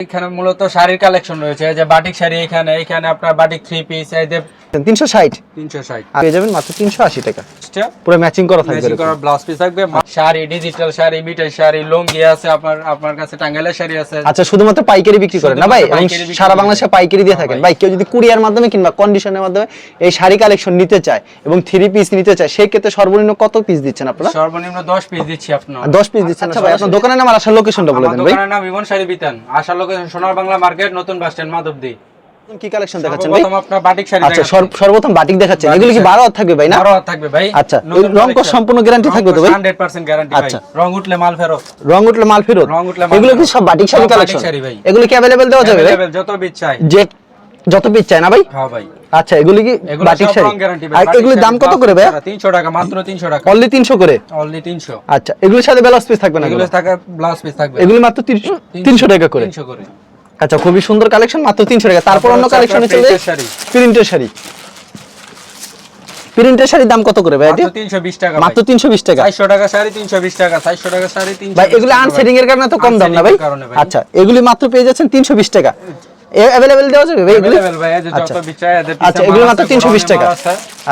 এখানে মূলত শাড়ির কালেকশন রয়েছে। যে বাটিক শাড়ি এখানে এখানে আপনার বাটিক থ্রি পিস এই যে তিনশো ষাট। তিনশো ষাট। পেয়ে যাবেন মাত্র তিনশো আশি টাকা। পুরো ম্যাচিং করা থাকবে ম্যাচিং করা ব্লাউজ পিস থাকবে। শাড়ি ডিজিটাল শাড়ি মিটাই শাড়ি লুঙ্গি আছে আপনার আপনার কাছে টাঙ্গাইলের শাড়ি আছে। আচ্ছা শুধুমাত্র পাইকারি বিক্রি করেন না ভাই শুধুমাত্র এবং পাইকারি বিক্রি সারা বাংলাদেশে পাইকারি দিয়ে হ্যাঁ থাকেন ভাই। ভাই। কেউ যদি কুরিয়ার মাধ্যমে কিংবা কন্ডিশনের মাধ্যমে এই শাড়ি কালেকশন নিতে চায় এবং থ্রি পিস নিতে চায় সেই ক্ষেত্রে সর্বনিম্ন কত পিস দিচ্ছেন আপনারা? সর্বনিম্ন দশ পিস দিচ্ছি আপনার। দশ পিস দিচ্ছেন আচ্ছা ভাই আপনার দোকানের নাম আর আসার লোকেশনটা বলে দেন ভাই। দোকানের নাম ইমন শাড়ি বিতান। আশা লোকেশন সোনার বাংলা মার্কেট নতুন বাস স্ট্যান্ড মাধবদী। কি কালেকশন দেখাচ্ছেন? ভাই? আপনার বাটিক শাড়ি আচ্ছা সর্বপ্রথম বাটিক দেখাচ্ছেন। এগুলো কি শাড়ি। বারো হাত থাকবে ভাই না? বারো হাত থাকবে ভাই। আচ্ছা, রং collection। সম্পূর্ণ রং থাকবে তো ভাই? 100% গ্যারান্টি ভাই। আচ্ছা। রং উঠলে মাল ফেরত। রং উঠলে মাল ফেরত? এগুলো কি সব বাটিক শাড়ি কালেকশন এগুলো কি অ্যাভেলেবেল দেওয়া যাবে ভাই? যত বিট চাই। যে যত পিস চাই না ভাই? হ্যাঁ ভাই। আচ্ছা এগুলি কি বাটিক শাড়ি? আর এগুলির দাম কত করে ভাই? 300 টাকা মাত্র 300 টাকা। অনলি তিনশো করে? অনলি 300 আচ্ছা এগুলির সাথে ব্লাউজ পিস থাকবে না এগুলো এগুলো? টাকা ব্লাউজ পিস থাকবে। এগুলি মাত্র তিনশো টাকা করে। 300 করে। আচ্ছা খুবই সুন্দর কালেকশন মাত্র তিনশো টাকা। তারপর অন্য কালেকশনে চলে প্রিন্টের শাড়ি। প্রিন্টের শাড়ি। শাড়ির দাম কত করে ভাই এটা? মাত্র 320 টাকা মাত্র তিনশো বিশ টাকা। 400 টাকা শাড়ি 320 টাকা 400 টাকা শাড়ি 300 ভাই এগুলো আনসেটিং এর কারণে তো কম দাম না ভাই। আচ্ছা এগুলি মাত্র পেয়ে যাচ্ছেন তিনশো বিশ টাকা। দেওয়া যাবে? ভাই এগুলি ভাই, যে যত আচ্ছা। এদের আচ্ছা এগুলো মাত্র আছে, তিনশো বিশ গরমে টাকা।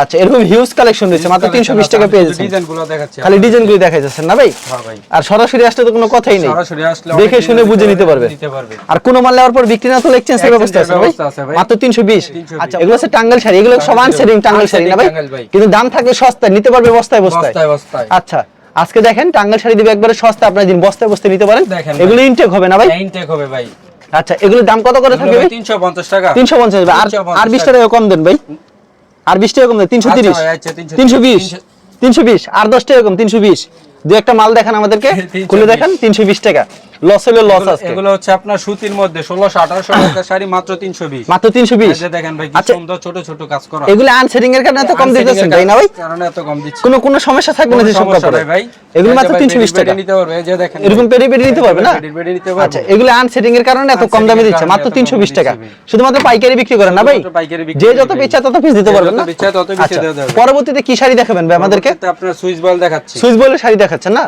আচ্ছা এরকম হিউজ কালেকশন রয়েছে মাত্র তিনশো বিশ টাকা পেয়ে যাচ্ছেন। ডিজাইনগুলো দেখাচ্ছি। খালি ডিজাইনগুলি দেখা যাচ্ছে না ভাই? হ্যাঁ ভাই। আর সরাসরি আসলে তো কোনো কথাই নেই। সরাসরি আসলে দেখে শুনে বুঝে নিতে পারবে। নিতে পারবে। আর কোনো মাল নেওয়ার পর বিক্রি না আছে Exchange এর ব্যবস্থা আছে ভাই। মাত্র তিনশো বিশ। 320 আচ্ছা এগুলো হচ্ছে টাঙ্গাল শাড়ি। এগুলো সব আনসেটিং টাঙ্গাল শাড়ি না ভাই? কিন্তু দাম থাকবে সস্তায় নিতে পারবে বস্তায় বস্তায়। বস্তায় বস্তায়। আচ্ছা আজকে দেখেন টাঙ্গাল শাড়ি দিবে একবারে সস্তা আপনার দিন বস্তায় বস্তায় নিতে পারেন এগুলো ইনটেক হবে না ভাই? ইনটেক হবে ভাই। আচ্ছা এগুলোর দাম কত করে থাকবে ভাই? 350 টাকা। তিনশো পঞ্চাশ আর আর বিশ টাকা। কম দেন ভাই। আর বিশ টাকা কম দেন তিনশো তিরিশ। আচ্ছা ভাই, আচ্ছা, 330 তিনশো বিশ। তিনশো বিশ আর দশ টাকা কম তিনশো বিশ। দু একটা মাল দেখান আমাদেরকে। খুলে দেখেন তিনশো বিশ টাকা। লস হলে লস এগুলো- হচ্ছে আপনার সুতির মধ্যে 1600 1800 টাকা শাড়ি মাত্র 320 মাত্র তিনশো বিশ? এই যে দেখেন ভাই কি আচ্ছা। সুন্দর ছোট ছোট কাজ করা। এগুলো আনসেটিং এর কারণে এত কম দিতেছেন তাই না ভাই? কারণে এত কম দিচ্ছি। কোনো কোনো সমস্যা থাকবে না কাপড়ে। ভাই। এগুলো মাত্র ভাই তিনশো বিশ পেডি টাকা। নিতে পারবে এই যে দেখেন। এরকম নিতে পারবে না? পেডি পেডি নিতে পারবে আচ্ছা এগুলো আনসেটিং এর কারণে এত কম দামে দিচ্ছে মাত্র এত কম তিনশো বিশ টাকা। শুধুমাত্র পাইকারি বিক্রি করেন না ভাই? যে যত। বেচা তত পিস দিতে পারবেন না? তত আচ্ছা দেওয়া যাবে। পরবর্তীতে কি শাড়ি দেখাবেন ভাই আমাদেরকে? আপনার সুইচ বল দেখাচ্ছি। সুইচ বয়েল শাড়ি দেখাচ্ছেন না?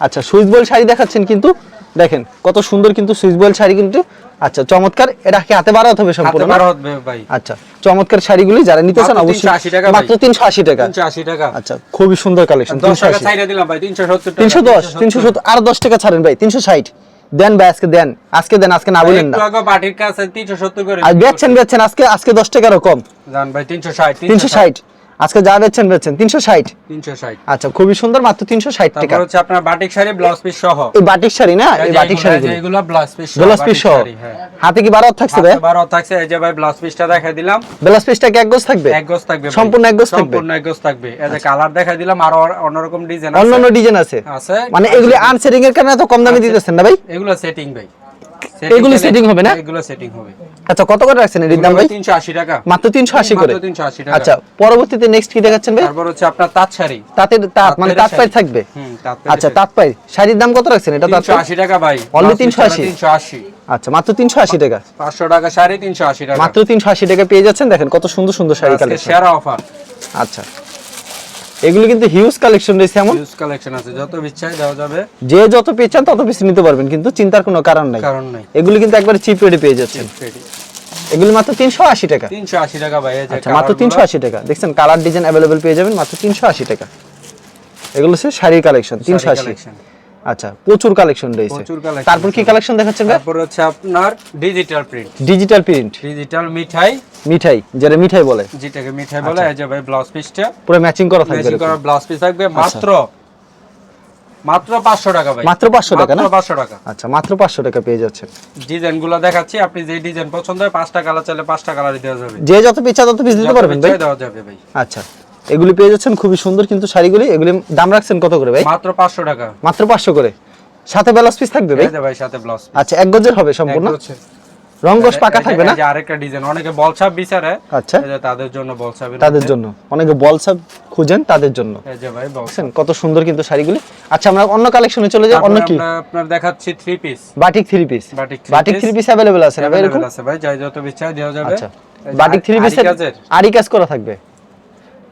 আচ্ছা সুইচ বয়েল শাড়ি দেখাচ্ছেন কিন্তু দেখেন কত সুন্দর কিন্তু সুইচ বয়েল শাড়ি কিন্তু আচ্ছা চমৎকার এটা কি হাতে বাড়াতে হবে সম্পূর্ণ না? বারো হবে ভাই। আচ্ছা চমৎকার শাড়িগুলি যারা নিতে চান অবশ্যই 380 টাকা মাত্র তিনশো আশি টাকা। 380 টাকা। আচ্ছা খুবই সুন্দর কালেকশন দশ তিনশো টাকা আশি। ছাইড়া দিলাম ভাই 370 টাকা। তিনশো দশ তিনশো সত্তর আর দশ টাকা ছাড়েন ভাই তিনশো ষাট। দেন ভাই আজকে দেন আজকে দেন আজকে না বলেন না। বাটির কাছে 370 করে আর বেচছেন বেচছেন আজকে আজকে দশ টাকারও কম। জান ভাই 360 তিনশো ষাট। আজকে যা বেচছেন বেচছেন। তিনশো ষাট। 360 আচ্ছা খুবই সুন্দর মাত্র তিনশো ষাট টাকা। হচ্ছে আপনার বাটিক শাড়ি ব্লাউজ পিস সহ। এই বাটিক শাড়ি না? এই বাটিক শাড়ি এগুলো ব্লাউজ পিস ব্লাউজ পিস সহ। হাতে কি বারো থাকছে ভাই? বারো থাকছে এই যে ভাই ব্লাউজ পিসটা দেখাই দিলাম। ব্লাউজ পিসটা কি এক গজ থাকবে? এক গজ থাকবে সম্পূর্ণ এক গজ থাকবে? সম্পূর্ণ এক গজ থাকবে। এই যে কালার দেখাই দিলাম আর অন্যরকম ডিজাইন অন্য অন্য ডিজাইন আছে। আছে। মানে এগুলি আনসেটিং এর কারণে এত কম দামে দিতেছেন না ভাই? এগুলো সেটিং ভাই। এগুলো setting হবে না? এগুলো সেটিং হবে। আচ্ছা কত করে রাখছেন এর দাম ভাই? 380 টাকা। মাত্র তিনশো আশি করে? মাত্র 380 টাকা। আচ্ছা পরবর্তীতে নেক্সট কি দেখাচ্ছেন ভাই? তারপর হচ্ছে আপনার তাঁত শাড়ি। তাঁতের তাঁত মানে তাঁত পাই থাকবে? হুম তাঁত আচ্ছা তাঁত পাই শাড়ির দাম কত রাখছেন এটা তাঁত? 380 টাকা ভাই। Piece 380 380 আচ্ছা মাত্র তিনশো আশি টাকা। 500 টাকা শাড়ি 380 টাকা। মাত্র তিনশো আশি টাকা পেয়ে যাচ্ছেন? দেখেন কত সুন্দর সুন্দর শাড়ি কালেকশন সেরা অফার আচ্ছা। এগুলো কিন্তু হিউজ কালেকশন রয়েছে এমন। হিউজ কালেকশন আছে যত ইচ্ছায় দেওয়া যাবে। যে যত চান তত বেশি নিতে পারবেন কিন্তু চিন্তার কোনো কারণ নাই। কারণ নাই। এগুলো কিন্তু একবারে চিপ রেটে পেয়ে যাচ্ছেন। এগুলো মাত্র তিনশো আশি টাকা। 380 টাকা ভাই আচ্ছা মাত্র colour তিনশো গুলো। আশি টাকা। দেখছেন কালার ডিজাইন অ্যাভেলেবেল পেয়ে যাবেন মাত্র তিনশো আশি টাকা। এগুলো হচ্ছে শাড়ির কালেকশন তিনশো শাড়ি আশি। collection। আচ্ছা প্রচুর কালেকশন রয়েছে। তারপর কি কালেকশন দেখাচ্ছেন তারপর হচ্ছে আপনার digital print digital print digital মিঠাই। মিঠাই যেটা মিঠাই বলে। যেটাকে মিঠাই বলে এই যে ভাই ব্লাউজ পিসটা পুরো ম্যাচিং করা থাকবে ম্যাচিং করা ব্লাউজ পিস থাকবে। মাত্র মাত্র 500 টাকা ভাই। মাত্র 500 টাকা না? মাত্র 500 টাকা। আচ্ছা মাত্র পাঁচশো টাকা পেয়ে যাচ্ছেন ডিজাইনগুলো দেখাচ্ছি। আপনি যে ডিজাইন পছন্দ হয় পাঁচটা কালার চাইলে পাঁচটা কালার দেওয়া যাবে। যে যত পিছা তত পিস দিতে পারবেন ভাই? দেওয়া যাবে ভাই। আচ্ছা। এগুলি পেয়ে যাচ্ছেন খুবই সুন্দর কিন্তু শাড়িগুলি। এগুলি দাম রাখছেন কত করে ভাই? মাত্র 500 টাকা। মাত্র পাঁচশো করে। সাথে ব্লাউজ পিস থাকবে ভাই? ভাই সাথে ব্লাউজ আচ্ছা এক গজের হবে সম্পূর্ণ? রঙ্গস পাকা থাকবে না? আরেকটা ডিজাইন অনেকে বলছাপ বিচারে। আচ্ছা। তাদের জন্য বলছাপের তাদের জন্য। অনেকে বলসাব খুঁজেন তাদের জন্য। এই যে ভাই বলছাপ দেখছেন কত সুন্দর কিন্তু শাড়িগুলি। আচ্ছা আমরা অন্য কালেকশনে চলে যাই। অন্য কি? আপনার দেখাচ্ছি three piece batik piece batik piece available আছে না ভাই এরকম? আছে ভাই যাই যত ইচ্ছা দেওয়া যাবে। আচ্ছা। বাটিক পিসের আরি কাজ করা থাকবে?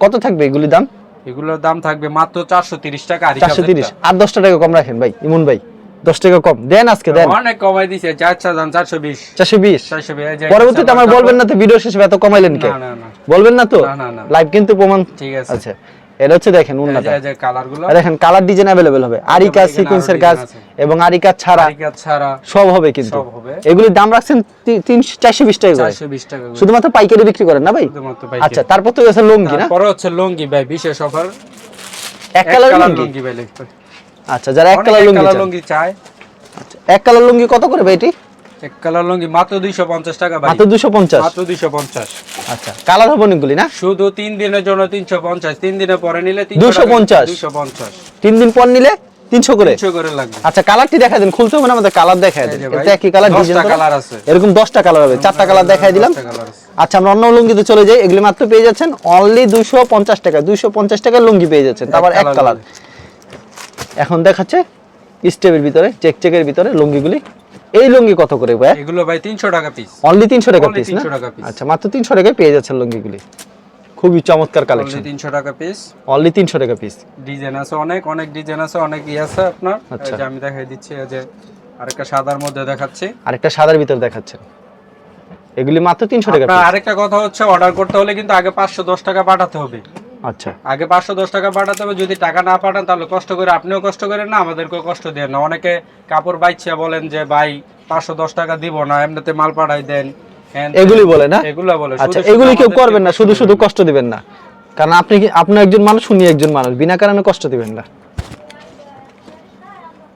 কত থাকবে এগুলির দাম? এগুলোর দাম থাকবে মাত্র 430 টাকা চারশো তিরিশ। আর দশটা টাকা কম রাখেন ভাই ইমন ভাই। দশ টাকা কম। দেন আজকে দেন। অনেক কমাই দিছে চারশো দাম চারশো বিশ। চারশো বিশ। চারশো পরবর্তীতে আমার বলবেন না তো ভিডিও শেষে এত কমাইলেন কে? বলবেন না তো। লাইভ কিন্তু প্রমাণ ঠিক আছে। আচ্ছা। এটা হচ্ছে দেখেন উন্নত। দেখেন কালার ডিজাইন অ্যাভেলেবেল হবে। আরি কাজ এখানে সিকোয়েন্সের কাজ এবং আরি কাজ ছাড়া সব হবে কিন্তু। এগুলির দাম রাখছেন চারশো বিশ টাকা করে। শুধুমাত্র পাইকারি বিক্রি করেন না ভাই? আচ্ছা তারপর তো আছে লুঙ্গি না? তারপরে হচ্ছে লুঙ্গি ভাই বিশেষ অফার এক কালার লুঙ্গি? লুঙ্গি ভাই আচ্ছা যারা এক কালার লুঙ্গি চায়। আচ্ছা, এক কালার লুঙ্গি কত করে ভাই এটি? এক কালার লুঙ্গি মাত্র দুইশো পঞ্চাশ টাকা ভাই। মাত্র দুশো পঞ্চাশ। মাত্র দুইশো পঞ্চাশ। আচ্ছা কালার হবে অনেকগুলি না? শুধু তিন দিনের জন্য তিনশো পঞ্চাশ তিন দিনে পরে নিলে 250 দুইশো পঞ্চাশ। তিন দিন পর নিলে তিনশো করে? করে লাগবে। আচ্ছা কালারটি দেখা দেন খুলতে হবে না আমাদের কালার দেখা দেন। এটা একই কালার ডিজাইন কালার আছে। এরকম দশটা কালার হবে চারটা কালার দেখাই দিলাম। আচ্ছা আমরা অন্য লুঙ্গিতে চলে যাই এগুলি মাত্র পেয়ে যাচ্ছেন অনলি দুশো পঞ্চাশ টাকা দুশো পঞ্চাশ টাকা লুঙ্গি পেয়ে যাচ্ছেন তারপর এক কালার এখন দেখাচ্ছে স্টেপের ভিতরে চেক চেকের ভিতরে লুঙ্গিগুলি। এই লুঙ্গি কত করে ভাই? এগুলো ভাই তিনশো টাকা পিস অনলি তিনশো টাকা পিস না? 300। আচ্ছা মাত্র তিনশো টাকায় পেয়ে যাচ্ছেন লুঙ্গিগুলি। খুবই চমৎকার কালেকশন তিনশো টাকা পিস অনলি তিনশো টাকা পিস ডিজাইন আছে অনেক অনেক ডিজাইন আছে অনেক ই আছে আপনার। আচ্ছা। যে আমি দেখাই দিচ্ছি এই যে আরেকটা সাদার মধ্যে দেখাচ্ছি। আরেকটা সাদার ভিতর দেখাচ্ছেন। এগুলি মাত্র তিনশো টাকা আপনার piece। আরেকটা কথা হচ্ছে অর্ডার করতে হলে কিন্তু আগে পাঁচশো দশ টাকা পাঠাতে হবে। আচ্ছা। আগে পাঁচশো দশ টাকা পাঠাতে হবে যদি টাকা না পাঠান তাহলে কষ্ট করে আপনিও কষ্ট করেন না আমাদেরকেও কষ্ট দেন না। অনেকে কাপড় বাইচ্ছা বলেন যে ভাই পাঁচশো দশ টাকা দিব না এমনিতে মাল পাঠাই দেন। এগুলি বলে না? এগুলা বলে। আচ্ছা এগুলি কেউ করবেন না শুধু। শুধু কষ্ট দিবেন না। কারণ আপনি কি আপনি একজন মানুষ উনি একজন মানুষ। বিনা কারণে কষ্ট দিবেন না।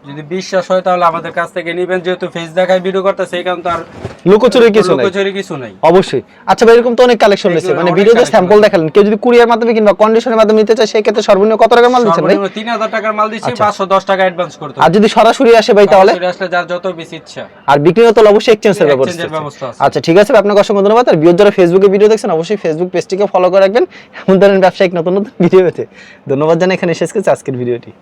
যদি বিশ্বাস হয় তাহলে আমাদের কাছ থেকে নিবেন। যেহেতু ফেস দেখায় ভিডিও করতে সেই কারণে তো আর লুকোচুরি কিছু নাই। কিছু নাই। অবশ্যই। আচ্ছা ভাই এরকম তো অনেক কালেকশন রয়েছে। মানে ভিডিওতে স্যাম্পল দেখালেন। কেউ যদি কুরিয়ার মাধ্যমে কিংবা কন্ডিশনের মাধ্যমে নিতে চায় সেই ক্ষেত্রে সর্বনিম্ন কত টাকা মাল দিচ্ছেন ভাই? সর্বনিম্ন তিন হাজার টাকার মাল দিচ্ছি আচ্ছা। পাঁচশো দশ টাকা অ্যাডভান্স করতে আর যদি সরাসরি আসে ভাই তাহলে? সরাসরি আসলে যার যত বেশি ইচ্ছা। আর বিক্রি হতে অবশ্যই এক্সচেঞ্জের ব্যবস্থা আছে। আচ্ছা ঠিক আছে। আপনাকে অসংখ্য ধন্যবাদ। আর যারা ফেসবুকে ভিডিও দেখছেন অবশ্যই ফেসবুক পেজটিকে ফলো করে রাখবেন। এমন ধরনের ব্যবসায়িক নতুন নতুন ভিডিও পেতে। ধন্যবাদ জানাই এখানে শেষ করছি আজকের ভিডিওটি